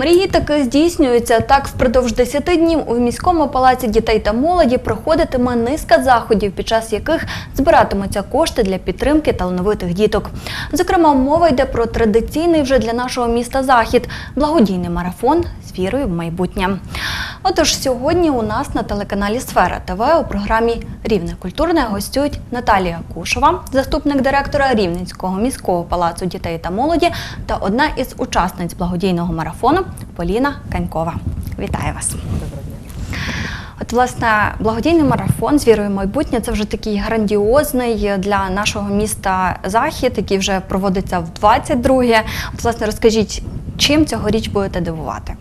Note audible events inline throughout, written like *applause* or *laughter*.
Мрії таки здійснюються. Так, впродовж 10 днів у міському палаці дітей та молоді проходитиме низка заходів, під час яких збиратимуться кошти для підтримки талановитих діток. Зокрема, мова йде про традиційний вже для нашого міста захід благодійний марафон з вірою в майбутнє. Отож, сьогодні у нас на телеканалі Сфера ТВ у програмі Рівне культурне гостюють Наталія Кушова, заступник директора Рівненського міського палацу дітей та молоді, та одна із учасниць благодійного марафону Поліна Канькова. Вітаю вас! От, власне, благодійний марафон з вірою майбутнє це вже такий грандіозний для нашого міста захід, який вже проводиться в 22-ге. От, власне, розкажіть, чим цьогоріч будете дивувати?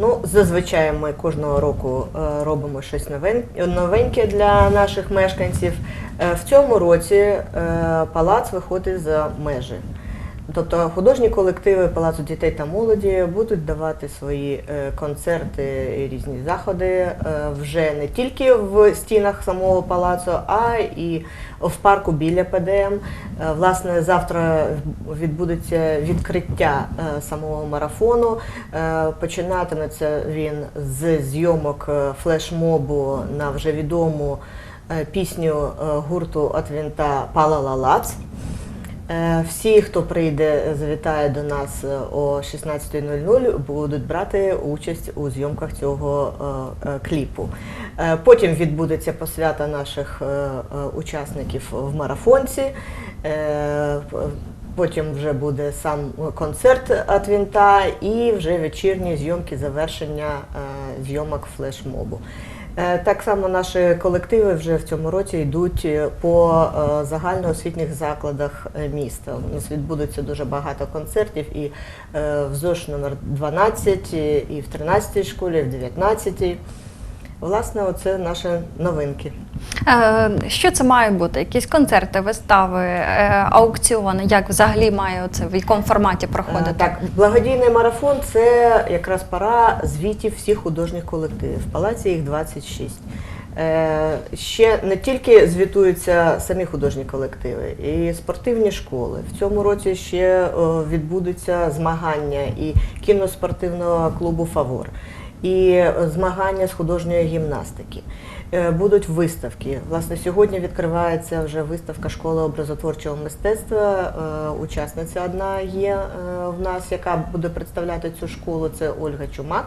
Ну, зазвичай ми кожного року е, робимо щось новеньке для наших мешканців. Е, В цьому році е, палац виходить за межі. Тобто художні колективи Палацу дітей та молоді будуть давати свої е, концерти і різні заходи е, вже не тільки в стінах самого палацу, а і в парку біля ПДМ. Е, Власне, завтра відбудеться відкриття самого марафону. Починатиметься він з зйомок флешмобу на вже відому пісню гурту «От вінта Палала Лац. Е, Всі, хто прийде, завітає до нас е, о 16.00, будуть брати участь у зйомках цього е, кліпу. Потім відбудеться посвята наших учасників в марафонці. Потім вже буде сам концерт від вінта і вже вечірні зйомки завершення зйомок флешмобу. Е, Так само наші колективи вже в цьому році йдуть е, по е, загальноосвітніх закладах міста. У нас відбудеться дуже багато концертів і в ЗОШ номер 12, і і в 13 школі, і в 19. Власне, оце наші новинки. Е, Що це має бути? Якісь концерти, вистави, е, аукціони? Як взагалі має це в якому форматі проходити? Е, Так, благодійний марафон це якраз пора звітів всіх художніх колективів. В палаці їх 26. Е, Ще не тільки звітуються самі художні колективи, і спортивні школи. В цьому році ще відбудуться змагання і кіноспортивного клубу Фавор, і змагання з художньої гімнастики. Е, Будуть виставки. Власне, сьогодні відкривається вже виставка школи образотворчого мистецтва. Е, Учасниця одна є е, в нас, яка буде представляти цю школу. Це Ольга Чумак,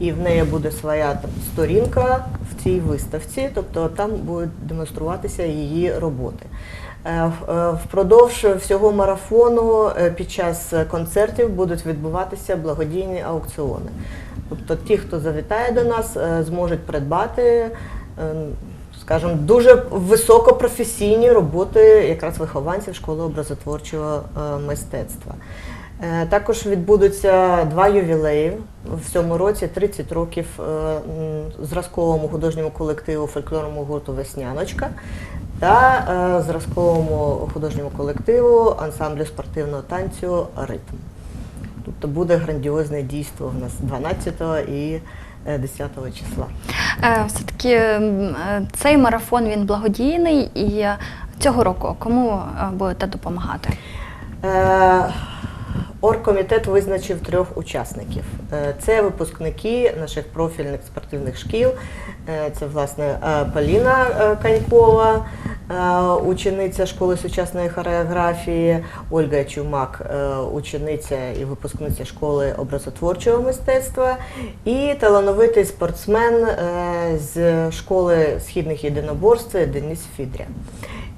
і в неї буде своя там, сторінка в цій виставці, тобто там будуть демонструватися її роботи. Впродовж всього марафону під час концертів будуть відбуватися благодійні аукціони. Тобто ті, хто завітає до нас, е, зможуть придбати, е, скажімо, дуже високопрофесійні роботи якраз вихованців школи образотворчого е, мистецтва. Також відбудуться два ювілеї в цьому році 30 років зразковому художньому колективу фольклорному гурту Весняночка та зразковому художньому колективу ансамблю спортивного танцю Ритм. Тобто буде грандіозне дійство в нас 12 і е, 10 числа. Е, Все-таки е, цей марафон він благодійний і е, цього року кому е, будете допомагати? Оргкомітет визначив трьох учасників. Е, Це випускники наших профільних спортивних шкіл. Е, Це власне е, Поліна Канькова, учениця школи сучасної хореографії, Ольга Чумак, учениця і випускниця школи образотворчого мистецтва, і талановитий спортсмен з школи східних єдиноборств Денис Фідря.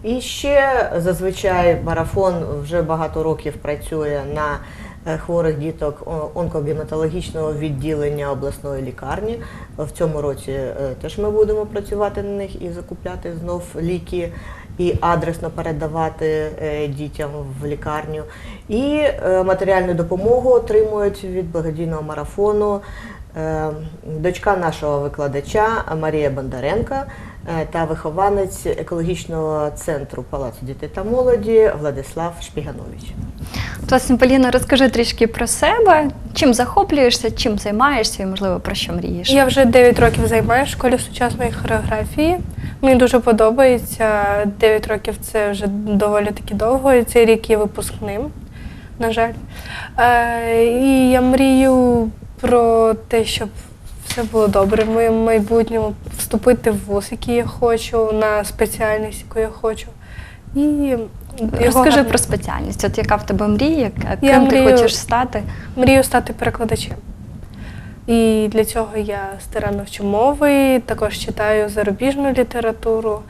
І ще зазвичай марафон вже багато років працює на е, хворих діток о- онкогематологічного відділення обласної лікарні. В цьому році е, теж ми будемо працювати на них і закупляти знов ліки. І адресно передавати е, дітям в лікарню. І матеріальну допомогу отримують від благодійного марафону дочка нашого викладача Марія Бондаренка та вихованець екологічного центру Палацу дітей та молоді Владислав Шпіганович. Власне, Поліна, розкажи трішки про себе, чим захоплюєшся, чим займаєшся і, можливо, про що мрієш. Я вже 9 років займаюся в школі сучасної хореографії. Мені дуже подобається. 9 років це вже доволі таки довго, і цей рік є випускним. на жаль. Е, і я мрію про те, щоб все було добре в моєму майбутньому, вступити в вуз, який я хочу, на спеціальність, яку я хочу. І Розкажи гарно- про спеціальність. От яка в тебе мрія, яка- Я ким ти мрію- хочеш стати? Мрію стати перекладачем. І для цього я старанно вчу мови, також читаю зарубіжну літературу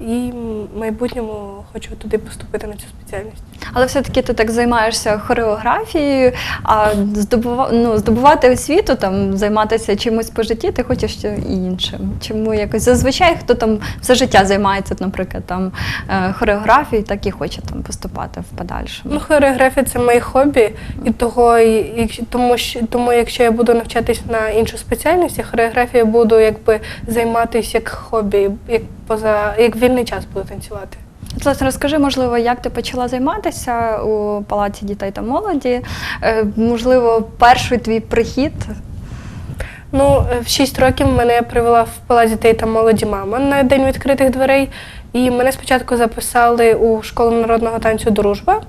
і в майбутньому хочу туди поступити на цю спеціальність. Але все-таки ти так займаєшся хореографією, а здобува... ну, здобувати освіту, там, займатися чимось по житті, ти хочеш і іншим. Чому якось зазвичай хто там все життя займається, наприклад, там, е, хореографією, так і хоче там поступати в подальшому. Ну, хореографія це моє хобі, і того, і- тому, тому якщо я буду навчатись на іншу спеціальність, я хореографію буду якби займатися як хобі, як поза як вільний час буду танцювати. Власне, розкажи, можливо, як ти почала займатися у палаці дітей та молоді? Е, Можливо, перший твій прихід. Ну, е, в 6 років мене привела в палац дітей та молоді мама на день відкритих дверей. І мене спочатку записали у школу народного танцю Дружба.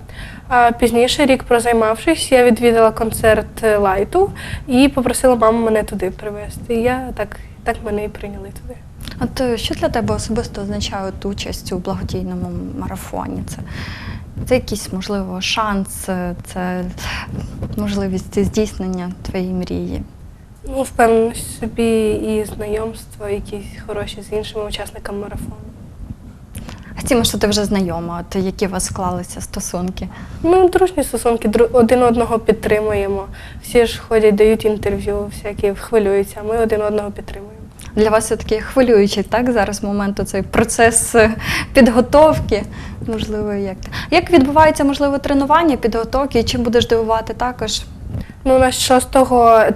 А пізніше, рік прозаймавшись, я відвідала концерт е, лайту і попросила маму мене туди привезти. І я так, так мене і прийняли туди. От е, що для тебе особисто означає от участь у благодійному марафоні? Це, це якийсь, можливо, шанс, це можливість здійснення твоєї мрії. Ну, впевненість собі і знайомства, якісь хороші з іншими учасниками марафону. А з цим, що ти вже знайома, от які у вас склалися стосунки? Ми дружні стосунки, один одного підтримуємо. Всі ж ходять, дають інтерв'ю, всякі хвилюються, а ми один одного підтримуємо. Для вас все-таки хвилюючий, так, зараз момент цей процес е, підготовки. Можливо, як як відбувається, можливо, тренування, підготовки, і чим будеш дивувати також? Ну, у нас 6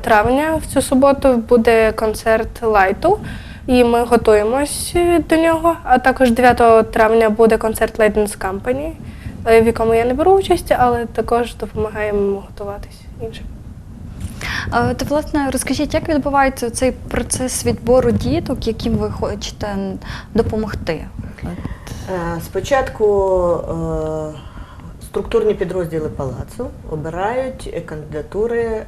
травня в цю суботу буде концерт лайту, і ми готуємось до нього. А також 9 травня буде концерт Ladies Company, е, в якому я не беру участь, але також допомагаємо готуватись іншим. Е, То, власне, розкажіть, як відбувається цей процес відбору діток, яким ви хочете допомогти? Е, Спочатку е, структурні підрозділи палацу обирають кандидатури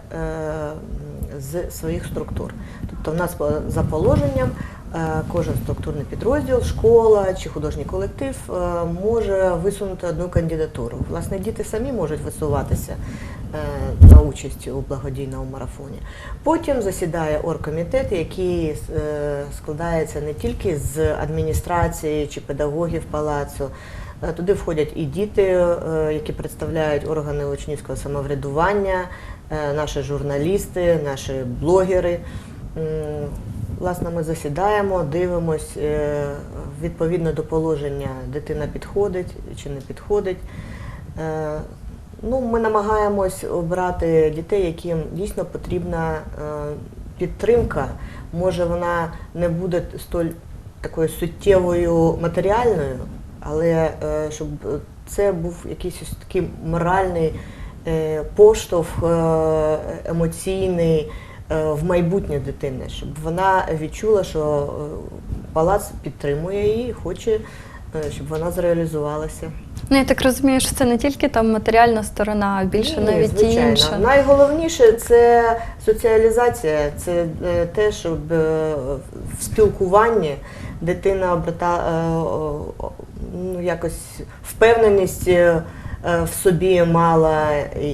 з своїх структур. Тобто, в нас за положенням кожен структурний підрозділ, школа чи художній колектив може висунути одну кандидатуру. Власне, діти самі можуть висуватися е, на участь у благодійному марафоні. Потім засідає оргкомітет, який е, складається не тільки з адміністрації чи педагогів палацу. Е, Туди входять і діти, які представляють органи учнівського самоврядування, наші журналісти, наші блогери. Власне, ми засідаємо, дивимось відповідно до положення, дитина підходить чи не підходить. Ну, ми намагаємось обрати дітей, яким дійсно потрібна е, підтримка. Може, вона не буде столь такою суттєвою матеріальною, але е, щоб це був якийсь ось такий моральний е, поштовх емоційний в майбутнє дитини, щоб вона відчула, що палац підтримує її хоче, щоб вона зреалізувалася. Ну, я так розумію, що це не тільки там матеріальна сторона, а більше Ні, навіть і звичайно. інша. Найголовніше це соціалізація, це е, те, щоб е, в спілкуванні дитина обрата е, ну, якось впевненість в собі мала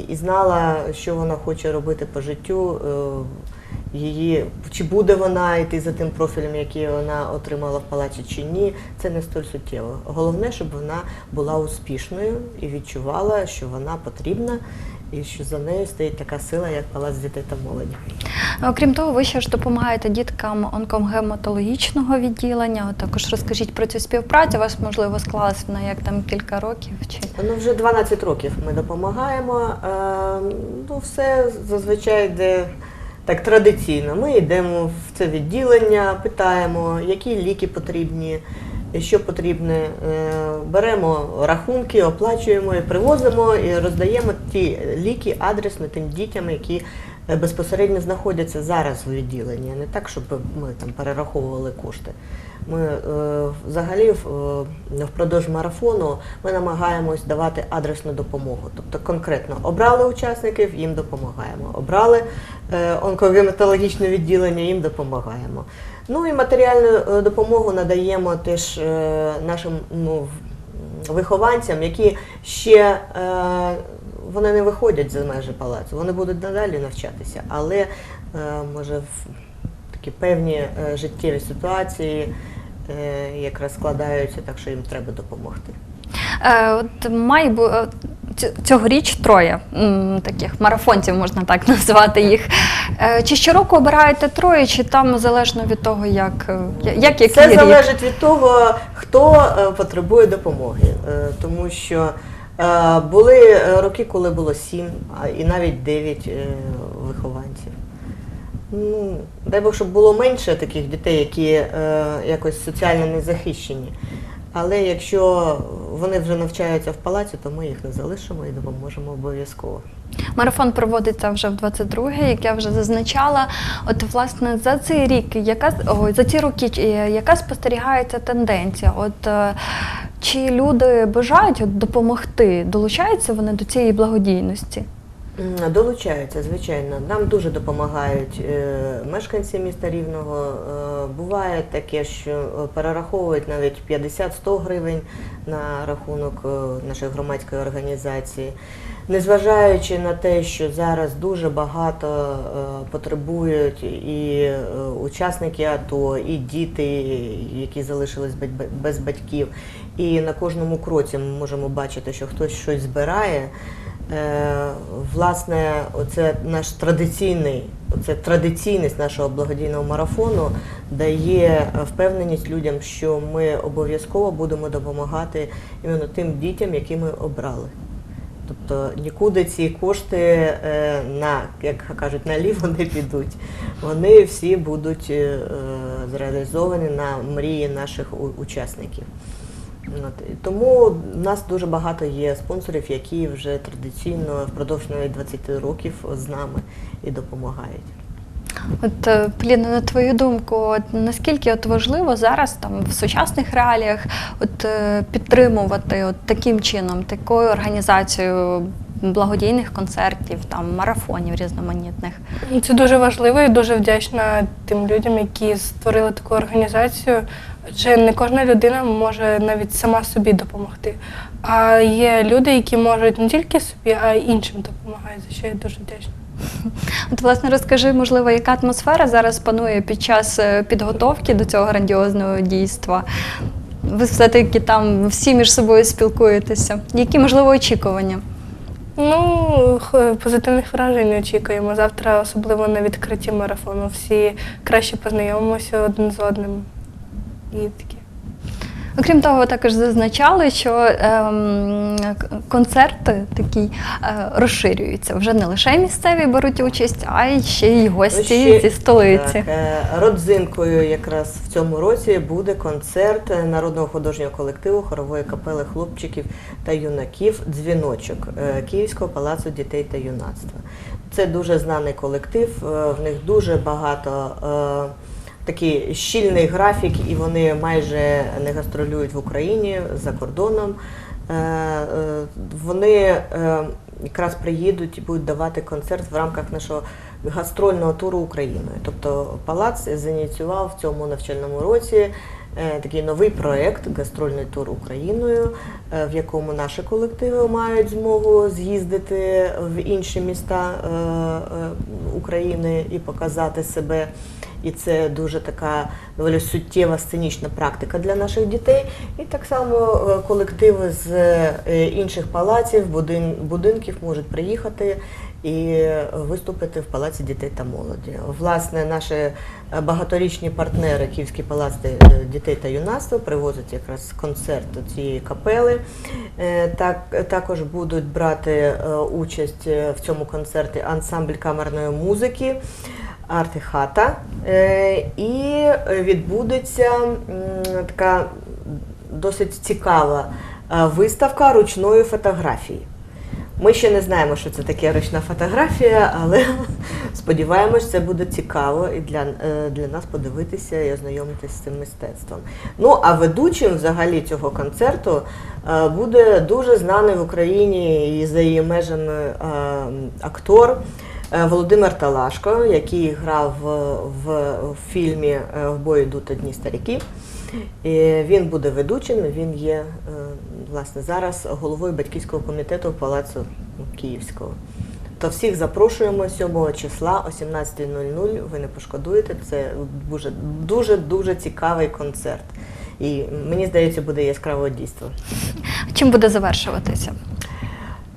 і знала, що вона хоче робити по життю. Її чи буде вона йти за тим профілем, який вона отримала в палаці, чи ні, це не столь суттєво. Головне, щоб вона була успішною і відчувала, що вона потрібна, і що за нею стоїть така сила, як палац дітей та молоді. Окрім того, ви ще ж допомагаєте діткам онкогематологічного відділення. Також розкажіть про цю співпрацю. Вас, можливо, склалась вона як там кілька років чи Ну, вже 12 років ми допомагаємо. Е, Ну, все зазвичай йде так традиційно. Ми йдемо в це відділення, питаємо, які ліки потрібні, що потрібне. Е, Беремо рахунки, оплачуємо і привозимо і роздаємо ті ліки адресно тим дітям, які е, безпосередньо знаходяться зараз у відділенні, не так, щоб ми там перераховували кошти. Ми е, взагалі впродовж марафону ми намагаємось давати адресну допомогу. Тобто конкретно обрали учасників, їм допомагаємо. Обрали онкогематологічне відділення, їм допомагаємо. Ну і матеріальну е, допомогу надаємо теж е, нашим ну, вихованцям, які ще е, вони не виходять за межі палацу, вони будуть надалі навчатися, але е, може в такі певні е, життєві ситуації е, якраз складаються, так що їм треба допомогти. Е, От має бу- е, ць- цьогоріч троє таких марафонців, можна так *laughs* назвати їх. Е, Чи щороку обираєте троє, чи там залежно від того, як, е, як який Це рік? залежить від того, хто е, потребує допомоги, тому що були роки, коли було сім, і навіть дев'ять вихованців. Ну, дай Бог, щоб було менше таких дітей, які е, якось соціально не захищені. Але якщо вони вже навчаються в палаці, то ми їх не залишимо і допоможемо обов'язково. Марафон проводиться вже в 22-й, як я вже зазначала. От власне за цей рік, яка ой, за ці роки, е, яка спостерігається тенденція? От е, чи люди бажають от, допомогти? Долучаються вони до цієї благодійності? Долучаються, звичайно. Нам дуже допомагають е, мешканці міста Рівного. Е, буває таке, що е, перераховують навіть 50-100 гривень на рахунок нашої громадської організації. Незважаючи на те, що зараз дуже багато потребують і учасники АТО, і діти, які залишились без батьків, і на кожному кроці ми можемо бачити, що хтось щось збирає. Е, Власне, оце наш традиційний, оце традиційність нашого благодійного марафону дає впевненість людям, що ми обов'язково будемо допомагати іменно тим дітям, які ми обрали. Тобто нікуди ці кошти е, на, як кажуть, наліво не підуть. Вони всі будуть е, зреалізовані на мрії наших учасників. І Тому в нас дуже багато є спонсорів, які вже традиційно впродовж навіть 20 років з нами і допомагають. От е, Поліна, на твою думку, от наскільки от важливо зараз там в сучасних реаліях от е, підтримувати от таким чином, такою організацією благодійних концертів, там марафонів різноманітних? Це дуже важливо і дуже вдячна тим людям, які створили таку організацію. Адже не кожна людина може навіть сама собі допомогти. А є люди, які можуть не тільки собі, а й іншим допомагають, за що я дуже вдячна. От, власне, розкажи, можливо, яка атмосфера зараз панує під час е, підготовки до цього грандіозного дійства? Ви все-таки там всі між собою спілкуєтеся. Які, можливо, очікування? Ну, позитивних вражень не очікуємо. Завтра, особливо на відкритті марафону, всі краще познайомимося один з одним. І таке. Окрім того, ви також зазначали, що ем, концерти такі е, розширюються. Вже не лише місцеві беруть участь, а й ще й гості Ще- зі столиці. Так, е, родзинкою якраз в цьому році буде концерт народного художнього колективу хорової капели хлопчиків та юнаків Дзвіночок е, Київського палацу дітей та юнацтва. Це дуже знаний колектив, е, в них дуже багато. е, Такий щільний графік, і вони майже не гастролюють в Україні за кордоном. Е, е, Вони е, якраз приїдуть і будуть давати концерт в рамках нашого гастрольного туру Україною. Тобто палац зініціював в цьому навчальному році такий новий проєкт гастрольний тур Україною, в якому наші колективи мають змогу з'їздити в інші міста України і показати себе. І це дуже така доволі суттєва сценічна практика для наших дітей. І так само е, колективи з е, інших палаців, будин- будинків можуть приїхати і виступити в палаці дітей та молоді. Власне, наші е, багаторічні партнери Київський палац дітей та юнацтва привозять якраз концерт цієї капели. Так, також будуть брати участь в цьому концерті ансамбль камерної музики. Артихата. Е, І відбудеться така досить цікава е, виставка ручної фотографії. Ми ще не знаємо, що це таке ручна фотографія, але *laughs* Сподіваємось, це буде цікаво і для, е, для нас подивитися і ознайомитися з цим мистецтвом. Ну а ведучим взагалі цього концерту буде дуже знаний в Україні і за її межами актор. Е, Володимир Талашко, який грав в, фільмі е, В бою йдуть одні старіки. І він буде ведучим, він є е, власне зараз головою батьківського комітету Палацу Київського. То всіх запрошуємо 7 числа о 17.00. Ви не пошкодуєте. Це дуже дуже дуже цікавий концерт. І мені здається, буде яскраве дійство. Чим буде завершуватися?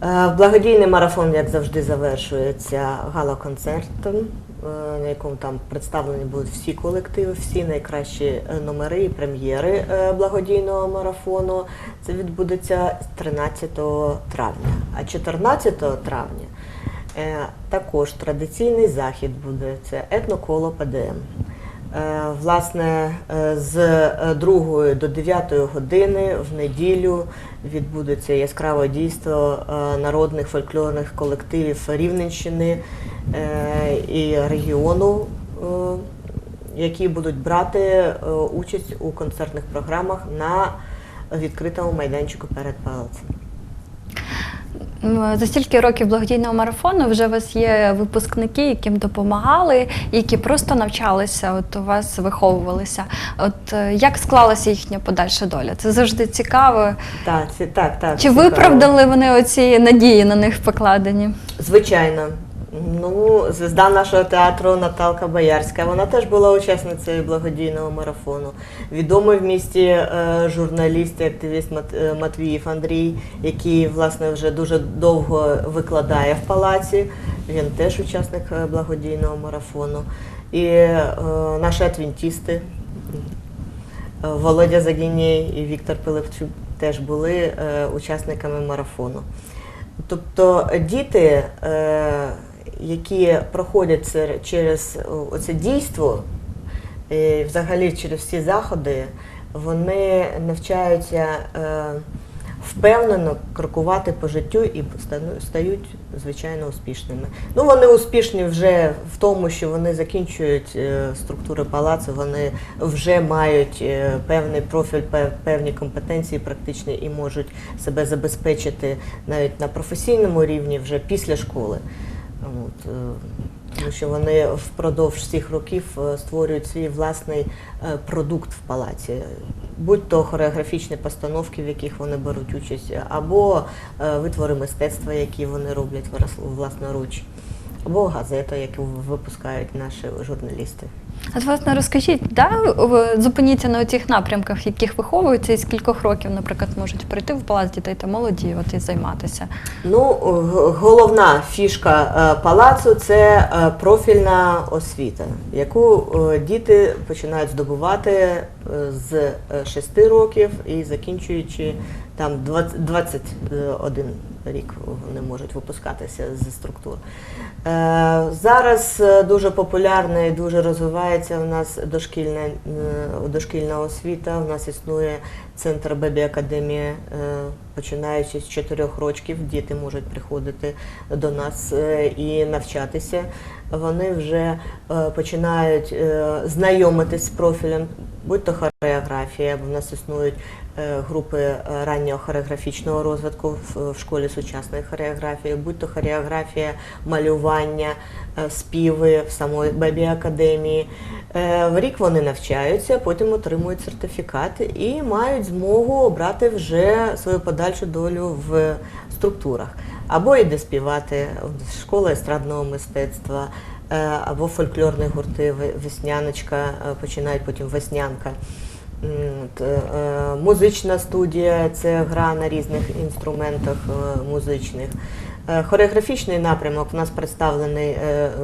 Е, Благодійний марафон, як завжди, завершується гала-концертом, е, на якому там представлені будуть всі колективи, всі найкращі е, номери і прем'єри благодійного марафону. Це відбудеться 13 травня. А 14 травня також традиційний захід буде це етноколо ПДМ. Е, Власне, е, з 2 до 9 години в неділю відбудеться яскраве дійство е, народних фольклорних колективів Рівненщини е, і регіону, е, які будуть брати е, участь у концертних програмах на відкритому майданчику перед палацем. За стільки років благодійного марафону вже у вас є випускники, яким допомагали, які просто навчалися, от у вас виховувалися. От е, як склалася їхня подальша доля? Це завжди цікаво. Так, це, так, так. Чи цікаво. виправдали вони оці надії на них покладені? Звичайно. Ну, звезда нашого театру Наталка Боярська, вона теж була учасницею благодійного марафону. Відомий в місті е, журналіст і активіст е, Матвіїв Андрій, який власне вже дуже довго викладає в палаці. Він теж учасник е, благодійного марафону. І е, наші адвентісти Володя Загінєй і Віктор Пилипчук теж були е, учасниками марафону. Тобто діти, е, які проходять через о, оце дійство, і взагалі через всі заходи, вони навчаються е, впевнено крокувати по життю і стають звичайно успішними. Ну вони успішні вже в тому, що вони закінчують е, структури палацу, вони вже мають е, певний профіль, пев- певні компетенції практичні і можуть себе забезпечити навіть на професійному рівні вже після школи. От, е, тому що вони впродовж всіх років е, створюють свій власний е, продукт в палаці, будь то хореографічні постановки, в яких вони беруть участь, або витвори мистецтва, які вони роблять власноруч, або газета, яку випускають наші журналісти. От, власне, розкажіть, да, зупиніться на цих напрямках, яких виховуються, і з кількох років, наприклад, можуть прийти в палац дітей та молоді от, і займатися. Ну, головна фішка е, палацу це е, профільна освіта, яку е, діти починають здобувати з 6 років і закінчуючи там 20 21 рік вони можуть випускатися з структур. Е, Зараз е, дуже популярна і дуже розвивається у нас дошкільна, е, дошкільна освіта. У нас існує центр Бебі Академія, е, починаючи з 4 років, діти можуть приходити до нас і навчатися. Вони вже починають знайомитись з профілем, будь то хореографія, бо в нас існують групи раннього хореографічного розвитку в школі сучасної хореографії, будь то хореографія, малювання, е, співи в самої Бебі Академії. Е, В рік вони навчаються, потім отримують сертифікат і мають змогу обрати вже свою подальшу долю в структурах. Або йде співати школа естрадного мистецтва, е, або фольклорні гурти, весняночка, починають потім веснянка. Е, Музична студія це гра на різних інструментах е, музичних. Е, Хореографічний напрямок у нас представлений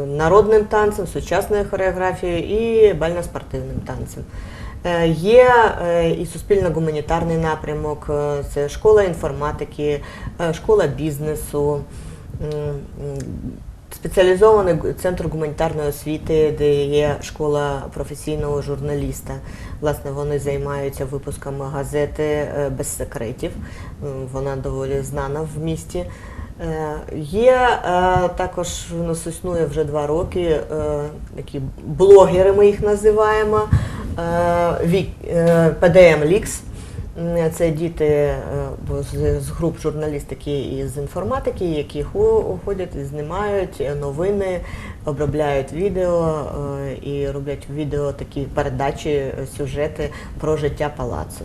народним танцем, сучасною хореографією і бально-спортивним танцем. Є і суспільно-гуманітарний напрямок, це школа інформатики, школа бізнесу, спеціалізований центр гуманітарної освіти, де є школа професійного журналіста. Власне, вони займаються випуском газети е, без секретів. Вона доволі знана в місті. Е, Є е, також у нас існує вже два роки такі блогери, ми їх називаємо. е, Вік- Це діти е, з, груп журналістики і з інформатики, які ходять і знімають новини, обробляють відео е, і роблять відео такі передачі, сюжети про життя палацу.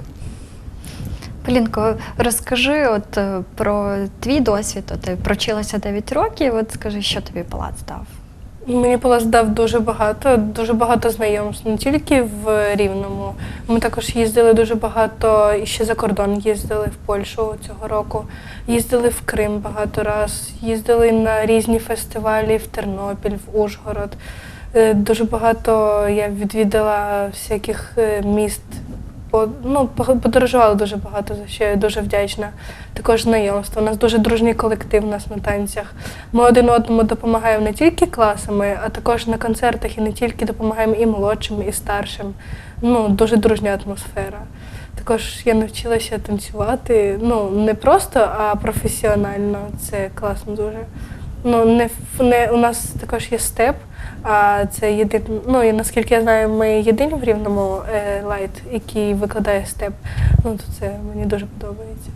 Полінко, розкажи от е, про твій досвід. От ти провчилася 9 років. От скажи, що тобі палац дав? Мені Палац дав дуже багато, дуже багато знайомств, не тільки в Рівному. Ми також їздили дуже багато і ще за кордон їздили в Польщу цього року. Їздили в Крим багато раз, їздили на різні фестивалі в Тернопіль, в Ужгород. Е, Дуже багато я відвідала всяких е, міст. Ну, подорожувала дуже багато, за що я дуже вдячна. Також знайомство. У нас дуже дружній колектив у нас на танцях. Ми один одному допомагаємо не тільки класами, а також на концертах і не тільки допомагаємо і молодшим, і старшим. Ну, дуже дружня атмосфера. Також я навчилася танцювати, ну, не просто, а професіонально. Це класно дуже. Ну, не, не, у нас також є степ, а це єдин, ну, і наскільки я знаю, ми єдині в рівному е, лайт, який викладає степ. Ну, то це мені дуже подобається.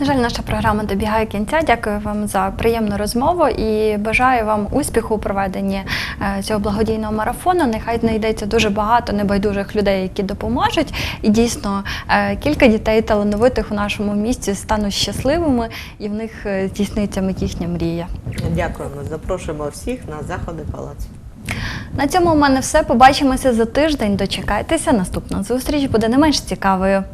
На жаль, наша програма добігає кінця. Дякую вам за приємну розмову і бажаю вам успіху у проведенні е, цього благодійного марафону. Нехай знайдеться дуже багато небайдужих людей, які допоможуть. І дійсно е, кілька дітей талановитих у нашому місті стануть щасливими, і в них е, здійсниться їхня мрія. Дякуємо. Запрошуємо всіх на заходи палацу. На цьому у мене все. Побачимося за тиждень. Дочекайтеся. Наступна зустріч буде не менш цікавою.